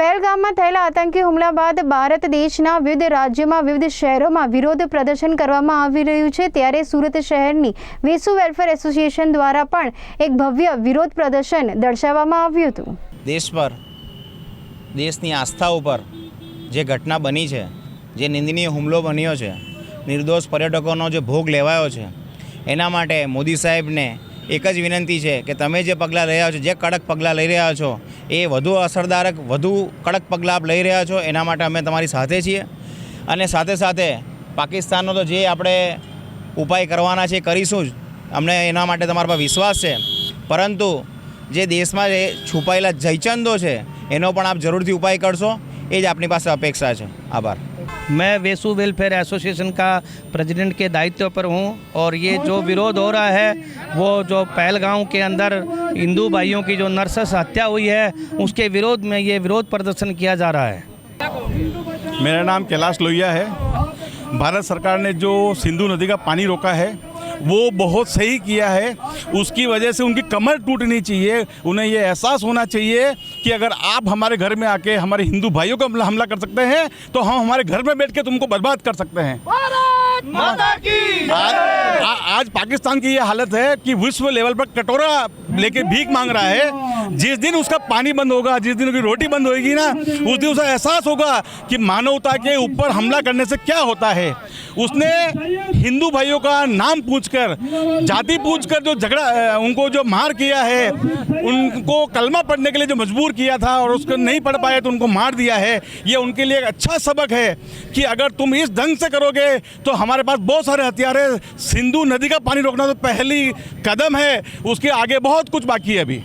પહેલગામમાં થયેલા આતંકી હુમલા બાદ ભારત દેશના વિવિધ રાજ્યોમાં, વિવિધ શહેરોમાં વિરોધ પ્રદર્શન કરવામાં આવી રહ્યું છે. ત્યારે સુરત શહેરની વેસુ વેલફેર એસોસિએશન દ્વારા પણ એક ભવ્ય વિરોધ પ્રદર્શન દર્શાવવામાં આવ્યું હતું. દેશ પર, દેશની આસ્થા ઉપર જે ઘટના બની છે, જે નિંદનીય હુમલો બન્યો છે, નિર્દોષ પર્યટકોનો જે ભોગ લેવાયો છે, એના માટે મોદી સાહેબને એક જ વિનંતી છે કે તમે જે પગલાં લઈ રહ્યા છો, જે કડક પગલાં લઈ રહ્યા છો, એ વધુ અસરદારક, વધુ કડક પગલાં આપ લઈ રહ્યા છો, એના માટે અમે તમારી સાથે છીએ. અને સાથે સાથે પાકિસ્તાનનો તો જે આપણે ઉપાય કરવાના છે કરીશું જ. અમને એના માટે તમારા પર વિશ્વાસ છે. પરંતુ જે દેશમાં જે છુપાયેલા જયચંદો છે, એનો પણ આપ જરૂરથી ઉપાય કરશો, એ જ આપણી પાસે અપેક્ષા છે. આભાર. मैं वेसु वेलफेयर एसोसिएशन का प्रेसिडेंट के दायित्व पर हूँ और ये जो विरोध हो रहा है, वो जो पहलगांव के अंदर हिंदू भाइयों की जो नर्सस हत्या हुई है, उसके विरोध में ये विरोध प्रदर्शन किया जा रहा है। मेरा नाम कैलाश लोहिया है। भारत सरकार ने जो सिंधु नदी का पानी रोका है वो बहुत सही किया है। उसकी वजह से उनकी कमर टूटनी चाहिए। उन्हें ये एहसास होना चाहिए कि अगर आप हमारे घर में आके हमारे हिंदू भाइयों का हमला कर सकते हैं तो हम हमारे घर में बैठ के तुमको बर्बाद कर सकते हैं। आज, आ, आज पाकिस्तान की ये हालत है कि विश्व लेवल पर कटोरा लेके भीख मांग रहा है। जिस दिन उसका पानी बंद होगा, जिस दिन उसकी रोटी बंद होगी ना, उस दिन उसे एहसास होगा कि मानवता के ऊपर हमला करने से क्या होता है। उसने हिंदू भाइयों का नाम पूछकर, जाति पूछकर जो झगड़ा उनको जो मार किया है, उनको कलमा पढ़ने के लिए जो मजबूर किया था और उसको नहीं पढ़ पाया तो उनको मार दिया है, ये उनके लिए अच्छा सबक है कि अगर तुम इस ढंग से करोगे तो हमारे पास बहुत सारे हथियार है। सिंधु नदी का पानी रोकना तो पहली कदम है, उसके आगे बहुत कुछ बाकी है अभी